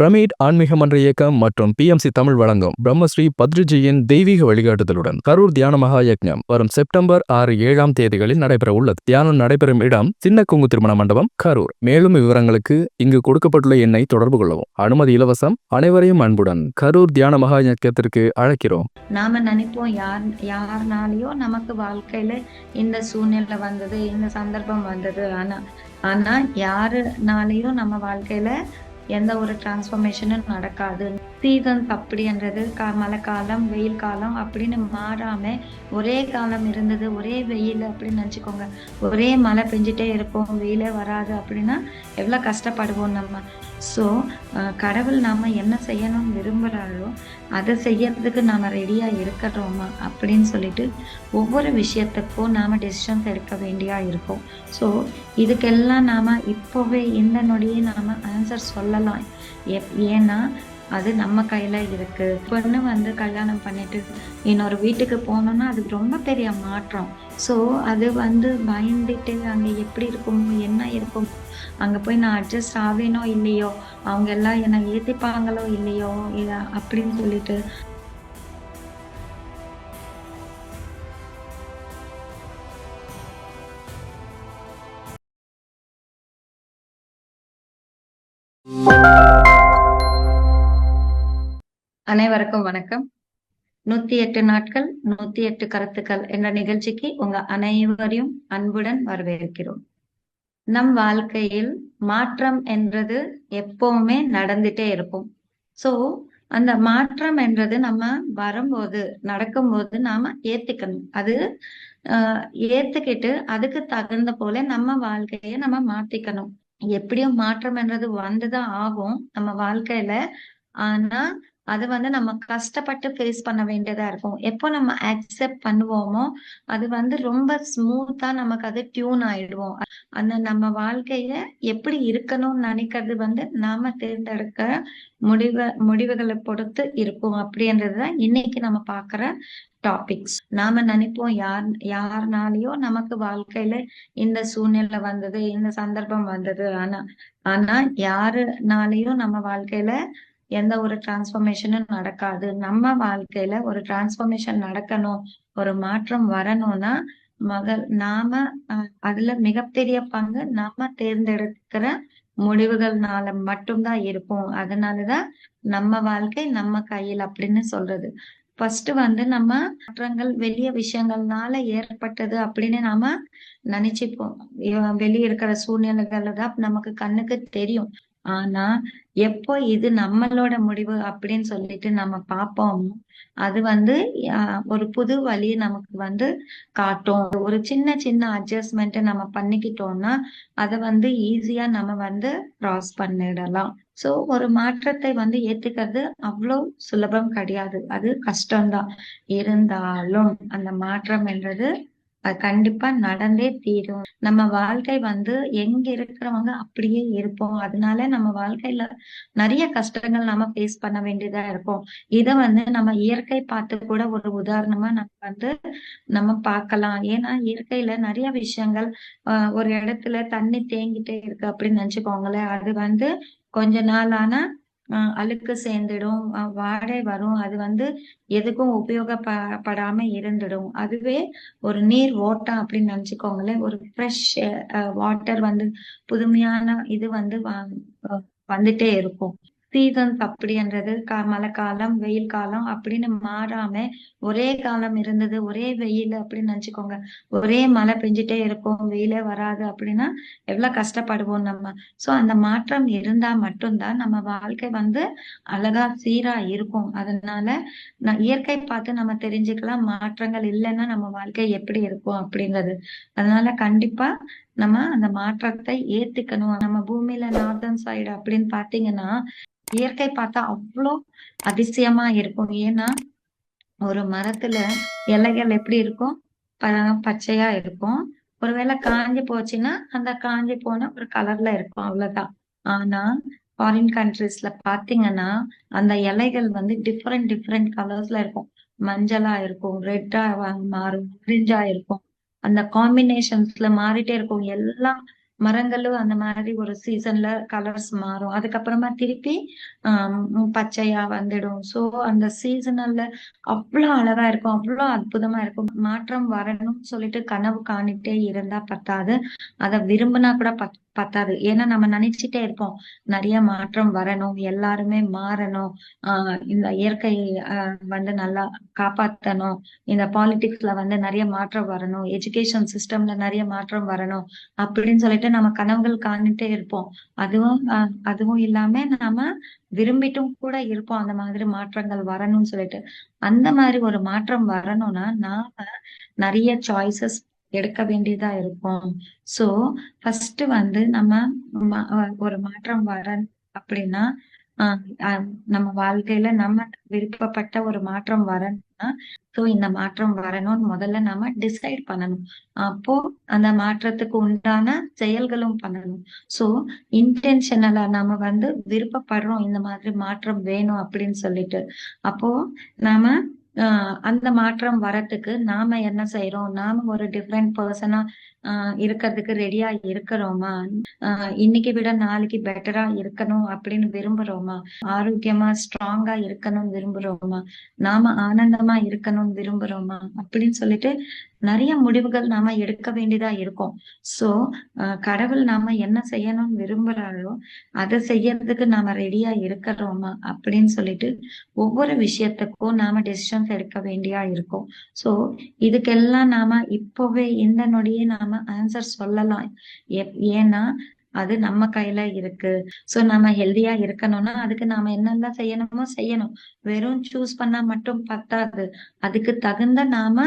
Pyramid ஆன்மீக மன்ற இயக்கம் மற்றும் பிஎம்சி தமிழ் வழங்கும் பிரம்மஸ்ரீ பத்ரிஜியின் தெய்வீக வழிகாட்டுதலுடன் கரூர் தியான மகா யக்ஞம் வரும் செப்டம்பர் ஆறு ஏழாம் தேதிகளில் நடைபெற உள்ளது தியானம் நடைபெறும் இடம் சின்ன குங்கு திருமண மண்டபம் கரூர். மேலும் விவரங்களுக்கு இங்கு கொடுக்கப்பட்டுள்ள எண்ணை தொடர்பு கொள்ளவும். அனுமதி இலவசம் அனைவரையும் அன்புடன் கரூர் தியான மகா யக்கத்திற்கு அழைக்கிறோம். நாம நினைப்போம் யார் யாருனாலையோ நமக்கு வாழ்க்கையில இந்த சூழ்நிலை வந்தது இந்த சந்தர்ப்பம் வந்தது. ஆனா ஆனா யாருனாலையும் நம்ம வாழ்க்கையில எந்த ஒரு டிரான்ஸ்ஃபர்மேஷனும் நடக்காது. சீசன்ஸ் அப்படின்றது கா மழை காலம் வெயில் காலம் அப்படின்னு மாறாம ஒரே காலம் இருந்தது ஒரே வெயில் அப்படின்னு நினச்சிக்கோங்க. ஒரே மழை பெஞ்சிட்டே இருக்கும் வெயிலே வராது அப்படின்னா எவ்வளோ கஷ்டப்படுவோம் நம்ம. ஸோ கடவுள் நாம் என்ன செய்யணும்னு விரும்புகிறாரோ அதை செய்யறதுக்கு நாம் ரெடியாக இருக்கிறோமா அப்படின்னு சொல்லிட்டு ஒவ்வொரு விஷயத்துக்கும் நாம் டெசிஷன்ஸ் எடுக்க வேண்டியா இருக்கும். ஸோ இதுக்கெல்லாம் நாம் இப்போவே இந்த நொடியே நாம் ஆன்சர் சொல்லலாம். எப்- ஏன்னா அது நம்ம கையில் இருக்குது பொண்ணு வந்து கல்யாணம் பண்ணிட்டு இன்னொரு வீட்டுக்கு போனோம்னா அது ரொம்ப பெரிய மாற்றம். ஸோ அது வந்து பயந்துட்டு அங்கே எப்படி இருக்குமோ என்ன இருக்கும் அங்க போய் நான் அட்ஜஸ்ட் ஆவேனோ இல்லையோ? அவங்க எல்லாம் என்னை ஏற்றிப்பாங்களோ இல்லையோ? அப்படின்னு சொல்லிட்டு. அனைவருக்கும் வணக்கம். நூத்தி எட்டு நாட்கள் நூத்தி எட்டு கருத்துக்கள் என்ற நிகழ்ச்சிக்கு உங்க அனைவரையும் அன்புடன் வரவேற்கிறோம். நம் வாழ்க்கையில் மாற்றம் என்றது எப்பவுமே நடந்துட்டே இருக்கும். சோ அந்த மாற்றம் என்றது நம்ம வரும்போது நடக்கும்போது நாம ஏத்துக்கணும். அது ஏத்துக்கிட்டு அதுக்கு தகுந்த போல நம்ம வாழ்க்கைய நம்ம மாத்திக்கணும். எப்படியும் மாற்றம் என்றது வந்துதான் ஆகும் நம்ம வாழ்க்கையில. ஆனா அது வந்து நம்ம கஷ்டப்பட்டு ஃபேஸ் பண்ண வேண்டியதா இருக்கும். எப்போ நம்ம அக்செப்ட் பண்ணுவோமோ அது வந்து ரொம்ப ஸ்மூத்தா நமக்கு அது டியூன் ஆயிடுவோம். அந்த நம்ம வாழ்க்கைய எப்படி இருக்கணும்னு நினைக்கிறது வந்து நாம தேர்ந்தெடுக்க முடிவு முடிவுகளை பொறுத்து இருக்கும். அப்படின்றதுதான் இன்னைக்கு நம்ம பாக்குற டாபிக்ஸ் நாம நினைப்போம் யார் யாருனாலயோ நமக்கு வாழ்க்கையில இந்த சூழ்நிலை வந்தது இந்த சந்தர்ப்பம் வந்தது. ஆனா ஆனா யாருனாலயும் நம்ம வாழ்க்கையில எந்த ஒரு டிரான்ஸ்ஃபர்மேஷனும் நடக்காது. நம்ம வாழ்க்கையில ஒரு டிரான்ஸ்ஃபர்மேஷன் நடக்கணும் ஒரு மாற்றம் வரணும்னா மகள் நாம அதுல மிகப்பெரிய பங்கு நாம தேர்ந்தெடுக்கிற முடிவுகள்னால மட்டும்தான் இருக்கும் அதனாலதான் நம்ம வாழ்க்கை நம்ம கையில் அப்படின்னு சொல்றது. ஃபர்ஸ்ட் வந்து நம்ம மாற்றங்கள் வெளிய விஷயங்கள்னால ஏற்பட்டது அப்படின்னு நாம நினைச்சுப்போம். வெளியே வெளிய இருக்கிற சூழ்நிலைகள் தான் நமக்கு கண்ணுக்கு தெரியும். ஆனா எப்போ இது நம்மளோட முடிவு அப்படின்னு சொல்லிட்டு நம்ம பார்ப்போமோ அது வந்து ஒரு புது வழியை நமக்கு வந்து காட்டும். ஒரு சின்ன சின்ன அட்ஜஸ்ட்மெண்ட் நம்ம பண்ணிக்கிட்டோம்னா அதை வந்து ஈஸியா நம்ம வந்து கிராஸ் பண்ணிடலாம். சோ ஒரு மாற்றத்தை வந்து ஏத்துக்கிறது அவ்வளோ சுலபம் கிடையாது. அது கஷ்டம்தான். இருந்தாலும் அந்த மாற்றம் என்றது அது கண்டிப்பா நடந்தே தீரும். நம்ம வாழ்க்கை வந்து எங்க இருக்கிறவங்க அப்படியே இருப்போம். அதனால நம்ம வாழ்க்கையில நிறைய கஷ்டங்கள் நம்ம ஃபேஸ் பண்ண வேண்டியதா இருக்கும். இத வந்து நம்ம இயற்கை பார்த்து கூட ஒரு உதாரணமா நம்ம வந்து நம்ம பார்க்கலாம். ஏன்னா இயற்கையில நிறைய விஷயங்கள் ஒரு இடத்துல தண்ணி தேங்கிட்டே இருக்கு அப்படின்னு நினைச்சுக்கோங்களேன். அது வந்து கொஞ்ச நாள் ஆனா அழுக்கு சேர்ந்துடும் வாடை வரும். அது வந்து எதுக்கும் உபயோகப்படாம இருந்துடும். அதுவே ஒரு நீர் ஓட்டம் அப்படின்னு நினைச்சுக்கோங்களேன். ஒரு ஃப்ரெஷ் வாட்டர் வந்து புதுமையான இது வந்து வந்துட்டே இருக்கும். சீசன்ஸ் அப்படின்றது கா மழை காலம் வெயில் காலம் அப்படின்னு மாறாம ஒரே காலம் இருந்தது ஒரே வெயில் அப்படின்னு நினைச்சுக்கோங்க. ஒரே மழை பெஞ்சிட்டே இருக்கும் வெயிலே வராது அப்படின்னா எவ்வளவு கஷ்டப்படுவோம் நம்ம. சோ அந்த மாற்றம் இருந்தா மட்டும்தான் நம்ம வாழ்க்கை வந்து அழகா சீரா இருக்கும். அதனால இயற்கை பார்த்து நம்ம தெரிஞ்சுக்கலாம் மாற்றங்கள் இல்லைன்னா நம்ம வாழ்க்கை எப்படி இருக்கும் அப்படிங்கிறது. அதனால கண்டிப்பா நம்ம அந்த மாற்றத்தை ஏத்துக்கணும். நம்ம பூமியில நார்தன் சைடு அப்படின்னு பாத்தீங்கன்னா இயற்கை பார்த்தா அவ்வளோ அதிசயமா இருக்கும். ஏன்னா ஒரு மரத்துல இலைகள் எப்படி இருக்கும்? பச்சையா இருக்கும். ஒருவேளை காஞ்சி போச்சுன்னா அந்த காஞ்சி போன ஒரு கலர்ல இருக்கும். அவ்வளவுதான். ஆனா ஃபாரின் கண்ட்ரீஸ்ல பாத்தீங்கன்னா அந்த இலைகள் வந்து டிஃப்ரெண்ட் டிஃப்ரெண்ட் கலர்ஸ்ல இருக்கும். மஞ்சளா இருக்கும் ரெட்டா மாறும் ஆரஞ்சா இருக்கும். அந்த காம்பினேஷன்ஸ்ல மாறிட்டே இருக்கும். எல்லா மரங்களும் அந்த மாதிரி ஒரு சீசன்ல கலர்ஸ் மாறும். அதுக்கப்புறமா திருப்பி ஆஹ் பச்சையா வந்துடும். சோ அந்த சீசனல்ல அவ்வளோ அழகா இருக்கும். அவ்வளவு அற்புதமா இருக்கும். மாற்றம் வரணும்னு சொல்லிட்டு கனவு காணிட்டே இருந்தா பத்தாது. அதை விரும்பினா கூட பத் பத்தாது. ஏன்னா நம்ம நினைச்சிட்டே இருப்போம். நிறைய மாற்றம் வரணும். எல்லாருமே மாறணும். ஆஹ் இந்த இயற்கை ஆஹ் வந்து நல்லா காப்பாத்தணும். இந்த பாலிடிக்ஸ்ல வந்து நிறைய மாற்றம் வரணும். எஜுகேஷன் சிஸ்டம்ல நிறைய மாற்றம் வரணும். அப்படின்னு சொல்லிட்டு நம்ம கனவுகள் காணிட்டே இருப்போம். அதுவும் அதுவும் இல்லாம நாம விரும்பிட்டும் கூட இருப்போம். அந்த மாதிரி மாற்றங்கள் வரணும்னு சொல்லிட்டு. அந்த மாதிரி ஒரு மாற்றம் வரணும்னா நாம நிறைய சாய்ஸஸ் எடுக்க வேண்டியதா இருக்கும். சோ ஃபர்ஸ்ட் வந்து நம்ம ஒரு மாற்றம் வர அப்படின்னா நம்ம வாழ்க்கையில நம்ம விருப்பப்பட்ட ஒரு மாற்றம் வரணும்னா சோ இந்த மாற்றம் வரணும்னு முதல்ல நம்ம டிசைட் பண்ணணும். அப்போ அந்த மாற்றத்துக்கு உண்டான செயல்களும் பண்ணணும். சோ இன்டென்ஷனலா நம்ம வந்து விருப்பப்படுறோம் இந்த மாதிரி மாற்றம் வேணும் அப்படின்னு சொல்லிட்டு. அப்போ நாம அந்த மாற்றம் வரத்துக்கு நாம என்ன செய்யறோம் நாம ஒரு டிஃப்ரெண்ட் பர்சனா ஆஹ் இருக்கிறதுக்கு ரெடியா இருக்கிறோமா? ஆஹ் இன்னைக்கு விட நாளைக்கு பெட்டரா இருக்கணும் அப்படின்னு விரும்புறோமா? ஆரோக்கியமா ஸ்ட்ராங்கா இருக்கணும்னு விரும்புறோமா? நாம ஆனந்தமா இருக்கணும்னு விரும்புறோமா? அப்படின்னு சொல்லிட்டு நிறைய முடிவுகள் நாம எடுக்க வேண்டியதா இருக்கும். சோ கடவுள் நாம என்ன செய்யணும்னு விரும்புறாரோ அதை செய்யறதுக்கு நாம ரெடியா இருக்கிறோமா? அப்படின்னு சொல்லிட்டு ஒவ்வொரு விஷயத்துக்கும் நாம டெசிஷன்ஸ் எடுக்க வேண்டியா இருக்கும். சோ இதுக்கெல்லாம் நாம இப்பவே இந்த நொடியே நாம ஆன்சர் சொல்லலாம். ஏன்னா அது நம்ம கையில இருக்கு. சோ நம்ம ஹெல்தியா இருக்கணும்னா அதுக்கு நாம என்னெல்லாம் செய்யணுமோ செய்யணும். வெறும் சூஸ் பண்ணா மட்டும் பத்தாது. அதுக்கு தகுந்த நாம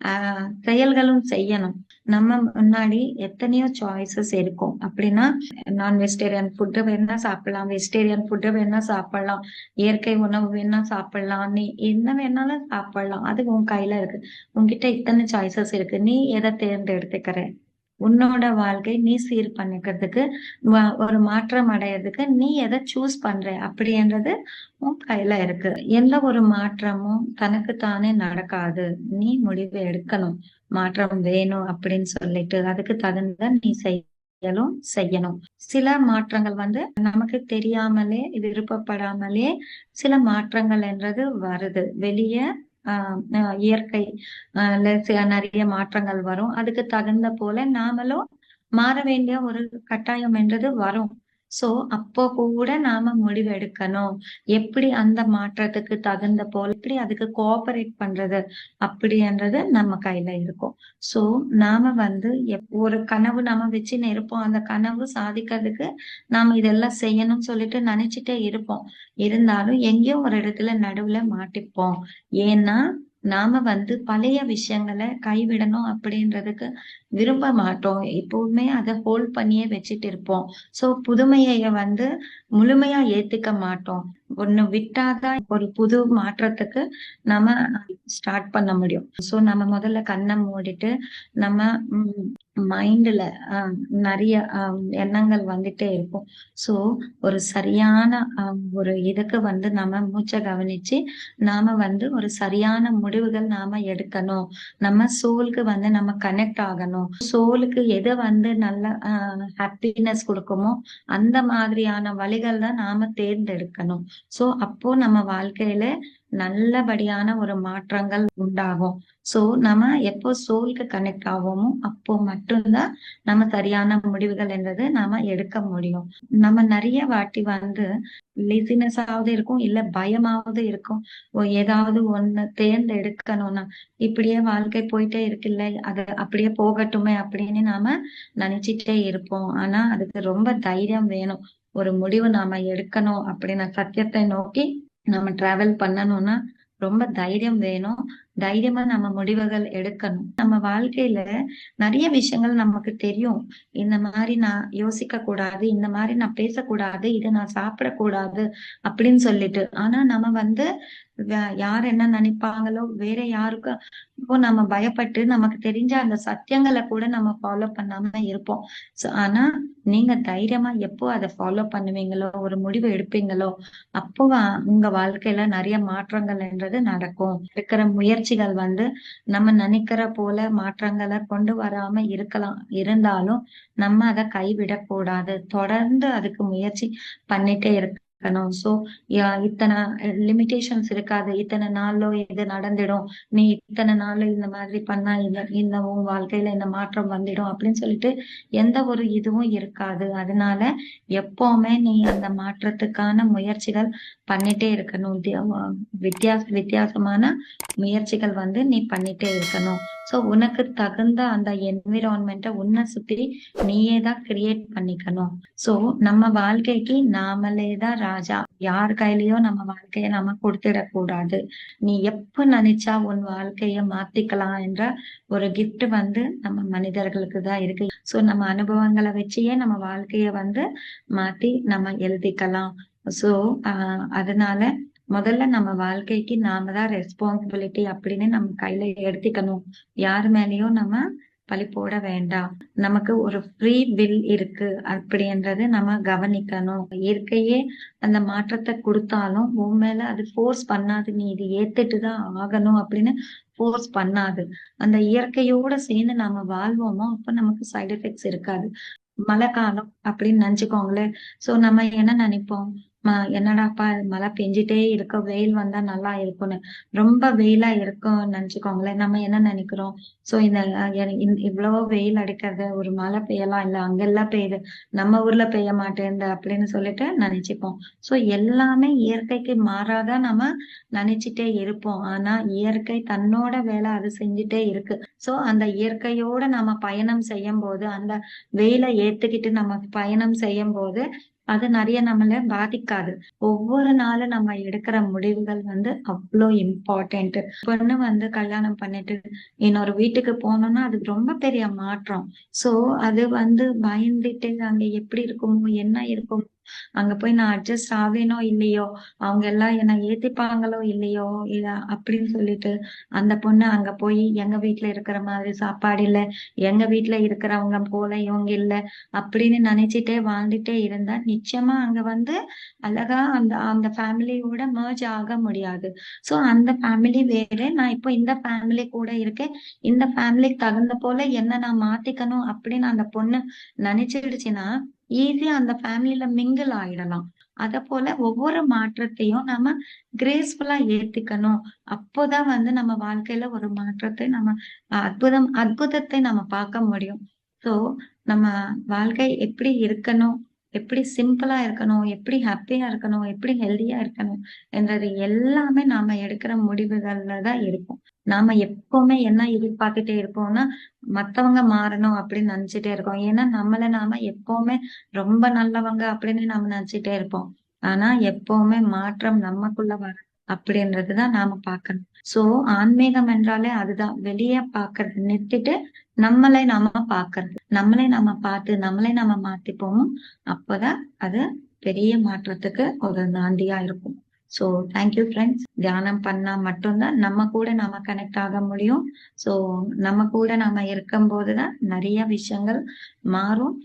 ஆஹ் செயல்களும் செய்யணும். நம்ம முன்னாடி எத்தனையோ சாய்ஸஸ் இருக்கும். அப்படின்னா நான் வெஜிடேரியன் ஃபுட்டு வேணா சாப்பிடலாம் வெஜிடேரியன் ஃபுட்டு வேணா சாப்பிடலாம் இயற்கை உணவு வேணா சாப்பிடலாம் நீ என்ன வேணாலும் சாப்பிடலாம். அது உன் கையில இருக்கு. உன்கிட்ட இத்தனை சாய்ஸஸ் இருக்கு. நீ எதை தேர்ந்தெடுத்துக்கிற? உன்னோட வாழ்க்கை நீ சீர் பண்ணிக்கிறதுக்கு வ- ஒரு மாற்றம் அடையிறதுக்கு நீ எதை சூஸ் பண்ற? அப்படின்றது உன் கையில இருக்கு. எந்த ஒரு மாற்றமும் தனக்கு தானே நடக்காது. நீ முடிவு எடுக்கணும். மாற்றம் வேணும் அப்படின்னு சொல்லிட்டு அதுக்கு தகுந்த நீ செய்யலும் செய்யணும். சில மாற்றங்கள் வந்து நமக்கு தெரியாமலே விருப்பப்படாமலே சில மாற்றங்கள் என்றது வருது. வெளியே இயற்கை ஆஹ் ல நிறைய மாற்றங்கள் வரும். அதுக்கு தகுந்த போல நாமளும் மாற வேண்டிய ஒரு கட்டாயம் என்றது வரும். சோ அப்போ கூட நாம முடிவு எடுக்கணும். எப்படி அந்த மாற்றத்துக்கு தகுந்த போல எப்படி அதுக்கு கோஆபரேட் பண்றது அப்படின்றது நம்ம கையில இருக்கும். சோ நாம வந்து எப்- ஒரு கனவு நாம வச்சுன்னு இருப்போம். அந்த கனவு சாதிக்கிறதுக்கு நாம இதெல்லாம் செய்யணும்னு சொல்லிட்டு நினைச்சிட்டே இருப்போம். இருந்தாலும் எங்கேயோ ஒரு இடத்துல நடுவுல மாட்டிப்போம். ஏன்னா நாம வந்து பழைய விஷயங்களை கைவிடணும் அப்படின்றதுக்கு விரும்ப மாட்டோம். எப்பவுமே அதை ஹோல்ட் பண்ணியே வச்சுட்டு இருப்போம். சோ புதுமையை வந்து முழுமையா ஏத்துக்க மாட்டோம். ஒண்ணு விட்டாதான் ஒரு புது மாற்றத்துக்கு நம்ம ஸ்டார்ட் பண்ண முடியும். சோ நம்ம முதல்ல கண்ணை மூடிட்டு நம்ம மைண்ட்ல நிறைய எண்ணங்கள் வந்துட்டே இருக்கும். சோ ஒரு சரியான ஒரு இதுக்கு வந்து நம்ம மூச்சை கவனிச்சு நாம வந்து ஒரு சரியான முடிவுகள் நாம எடுக்கணும். நம்ம சோலுக்கு வந்து நம்ம கனெக்ட் ஆகணும். சோலுக்கு எது வந்து நல்ல ஹாப்பினஸ் கொடுக்குமோ அந்த மாதிரியான வழிகள் தான் நாம தேர்ந்தெடுக்கணும். சோ அப்போ நம்ம வாழ்க்கையில நல்லபடியான ஒரு மாற்றங்கள் உண்டாகும். சோ நம்ம எப்போ சோலுக்கு கனெக்ட் ஆவோமோ அப்போ மட்டும்தான் நம்ம சரியான முடிவுகள் என்றது நாம எடுக்க முடியும். நம்ம நிறைய வாட்டி வந்து லேசினஸ் ஆவது இருக்கும் இல்ல பயமாவது இருக்கும். ஏதாவது ஒண்ணு தேர்ந்தெடுக்கணும்னா இப்படியே வாழ்க்கை போயிட்டே இருக்குல்ல அது அப்படியே போகட்டுமே அப்படின்னு நாம நினைச்சிட்டே இருப்போம். ஆனா அதுக்கு ரொம்ப தைரியம் வேணும். ஒரு முடிவு நாம எடுக்கணும் அப்படின்னு சத்தியத்தை நோக்கி நம்ம டிராவல் பண்ணணும்னா ரொம்ப தைரியம் வேணும். தைரியமா நம்ம முடிவுகள் எடுக்கணும். நம்ம வாழ்க்கையில நிறைய விஷயங்கள் நமக்கு தெரியும். இந்த மாதிரி நான் யோசிக்க கூடாது இந்த மாதிரி நான் பேசக்கூடாது இதை நான் சாப்பிடக்கூடாது அப்படின்னு சொல்லிட்டு. ஆனா நம்ம வந்து யார் என்ன நினைப்பாங்களோ வேற யாருக்கும் இப்போ நம்ம பயப்பட்டு நமக்கு தெரிஞ்ச அந்த சத்தியங்களை கூட நம்ம ஃபாலோ பண்ணாம இருப்போம். சோ ஆனா நீங்க தைரியமா எப்போ அதை ஃபாலோ பண்ணுவீங்களோ ஒரு முடிவு எடுப்பீங்களோ அப்போ உங்க வாழ்க்கையில நிறைய மாற்றங்கள் என்றது நடக்கும். இருக்கிற முயற்சி முயற்சிகள் வந்து நம்ம நினைக்கிற போல மாற்றங்களை கொண்டு வராம இருக்கலாம். இருந்தாலும் நம்ம அதை கைவிடக்கூடாது. தொடர்ந்து அதுக்கு முயற்சி பண்ணிட்டே இருக்கணும் சோ இத்தனை eh, லிமிடேஷன்ஸ் இருக்காது. இத்தனை நாள்ல இது நடந்துடும். நீ இத்தனை நாள்ல இந்த மாதிரி பண்ணா இந்த இந்த உன் வாழ்க்கையில இந்த மாற்றம் வந்துடும் அப்படின்னு சொல்லிட்டு எந்த ஒரு இதுவும் இருக்காது. அதனால எப்பவுமே நீ அந்த மாற்றத்துக்கான முயற்சிகள் பண்ணிட்டே இருக்கணும். வித்தியாச வித்தியாசமான முயற்சிகள் வந்து நீ பண்ணிட்டே இருக்கணும். சோ உனக்கு தகுந்த அந்த என்விரான்மெண்ட்டை உன்னை சுத்தி நீயே தான் கிரியேட் பண்ணிக்கணும். சோ நம்ம வாழ்க்கைக்கு நாமளே தான் ராஜா யார் கையிலயோ நம்ம வாழ்க்கைய நம்ம கொடுத்துடக்கூடாது. நீ எப்ப நினைச்சா உன் வாழ்க்கைய மாத்திக்கலாம் என்ற ஒரு கிஃப்ட் வந்து நம்ம மனிதர்களுக்கு தான் இருக்கு. சோ நம்ம அனுபவங்களை வச்சே நம்ம வாழ்க்கைய வந்து மாத்தி நம்ம எழுதிக்கலாம். சோ ஆஹ் அதனால முதல்ல நம்ம வாழ்க்கைக்கு நாம தான் ரெஸ்பான்சிபிலிட்டி அப்படின்னு நம்ம கையில எடுத்துக்கணும். யார் மேலயும் நம்ம பழி போட வேண்டாம். நமக்கு ஒரு ஃப்ரீ வில் இருக்கு அப்படின்றது நம்ம கவனிக்கணும். இயற்கையே அந்த மாற்றத்தை கொடுத்தாலும் உன் மேல அது ஃபோர்ஸ் பண்ணாது. நீ இது ஏத்துட்டு தான் ஆகணும் அப்படின்னு ஃபோர்ஸ் பண்ணாது. அந்த இயற்கையோட சேர்ந்து நாம வாழ்வோமோ அப்ப நமக்கு சைடு எஃபெக்ட்ஸ் இருக்காது. மழை காலம் அப்படின்னு நினைச்சுக்கோங்களேன். சோ நம்ம என்ன நினைப்போம்? என்னடாப்பா மழை பெஞ்சிட்டே இருக்க வெயில் வந்தா நல்லா இருக்கும்னு. ரொம்ப வெயிலா இருக்கும் நினைச்சுக்கோங்களேன். நம்ம என்ன நினைக்கிறோம்? சோ இந்த இவ்வளவோ வெயில் அடிக்கிறது ஒரு மழை பெய்யலாம் இல்ல அங்கெல்லாம் பெய்யுது நம்ம ஊர்ல பெய்ய மாட்டேங்குது அப்படின்னு சொல்லிட்டு நினைச்சுப்போம். சோ எல்லாமே இயற்கைக்கு மாறாதான் நம்ம நினைச்சிட்டே இருப்போம். ஆனா இயற்கை தன்னோட வேலை அது செஞ்சுட்டே இருக்கு. சோ அந்த இயற்கையோட நம்ம பயணம் செய்யும் போது அந்த வெயிலை ஏத்துக்கிட்டு நம்ம பயணம் செய்யும் போது அது நிறைய நம்மள பாதிக்காது. ஒவ்வொரு நாளும் நம்ம எடுக்கிற முடிவுகள் வந்து அவ்வளோ இம்பார்ட்டன்ட் பொண்ணு வந்து கல்யாணம் பண்ணிட்டு இன்னொரு வீட்டுக்கு போனோம்னா அது ரொம்ப பெரிய மாற்றம். சோ அது வந்து பயந்துட்டு அங்க எப்படி இருக்குமோ என்ன இருக்குமோ அங்க போய் நான் அட்ஜஸ்ட் ஆவேனோ இல்லையோ அவங்க எல்லாம் என்ன ஏத்திப்பாங்களோ இல்லையோ இல்ல அப்படின்னு சொல்லிட்டு அந்த பொண்ணு அங்க போய் எங்க வீட்டுல இருக்கிற மாதிரி சாப்பாடு இல்ல எங்க வீட்டுல இருக்கிறவங்க போல இவங்க இல்ல அப்படின்னு நினைச்சிட்டே வாழ்ந்துட்டே இருந்தா நிச்சயமா அங்க வந்து அழகா அந்த அந்த ஃபேமிலியோட மர்ஜ் ஆக முடியாது. சோ அந்த ஃபேமிலி வேற. நான் இப்போ இந்த ஃபேமிலி கூட இருக்கேன். இந்த ஃபேமிலிக்கு தகுந்த போல என்ன நான் மாத்திக்கணும் அப்படின்னு அந்த பொண்ணு நினைச்சிடுச்சுன்னா ஈஸியா அந்த ஃபேமிலியில மிங்கிள் ஆயிடலாம். அத போல ஒவ்வொரு மாற்றத்தையும் நம்ம கிரேஸ்ஃபுல்லா ஏத்துக்கணும். அப்போதான் வந்து நம்ம வாழ்க்கையில ஒரு மாற்றத்தை நம்ம அற்புதம் அற்புதத்தை நம்ம பார்க்க முடியும். சோ நம்ம வாழ்க்கை எப்படி இருக்கணும்? எப்படி சிம்பிளா இருக்கணும் எப்படி ஹாப்பியா இருக்கணும் எப்படி ஹெல்தியா இருக்கணும் என்றது எல்லாமே நாம எடுக்கிற முடிவுகள்ல தான் இருக்கும் நாம எப்பவுமே என்ன எதிர்பார்த்துட்டே இருப்போம்னா மத்தவங்க மாறணும் அப்படின்னு நினைச்சிட்டே இருக்கோம். ஏன்னா நம்மள நாம எப்பவுமே ரொம்ப நல்லவங்க அப்படின்னு நம்ம நினைச்சிட்டே இருப்போம். ஆனா எப்பவுமே மாற்றம் நமக்குள்ள வர அப்படின்றதுதான் நாம பாக்கணும் சோ ஆன்மீகம் என்றாலே அதுதான். வெளியே பாக்குறது நிறுத்திட்டு நம்மளை நாம பாக்குறது நம்மளை நம்ம பார்த்து நம்மளை நம்ம மாத்திப்போமோ அப்பதான் அது பெரிய மாற்றத்துக்கு ஒரு நாந்தியா இருக்கும். சோ தேங்க்யூ ஃப்ரெண்ட்ஸ் தியானம் பண்ணா மட்டும்தான் நம்ம கூட நாம கனெக்ட் ஆக முடியும். சோ நம்ம கூட நாம இருக்கும் போதுதான் நிறைய விஷயங்கள் மாறும்.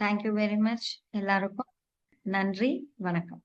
தேங்க்யூ வெரி மச் எல்லாருக்கும். நன்றி வணக்கம்.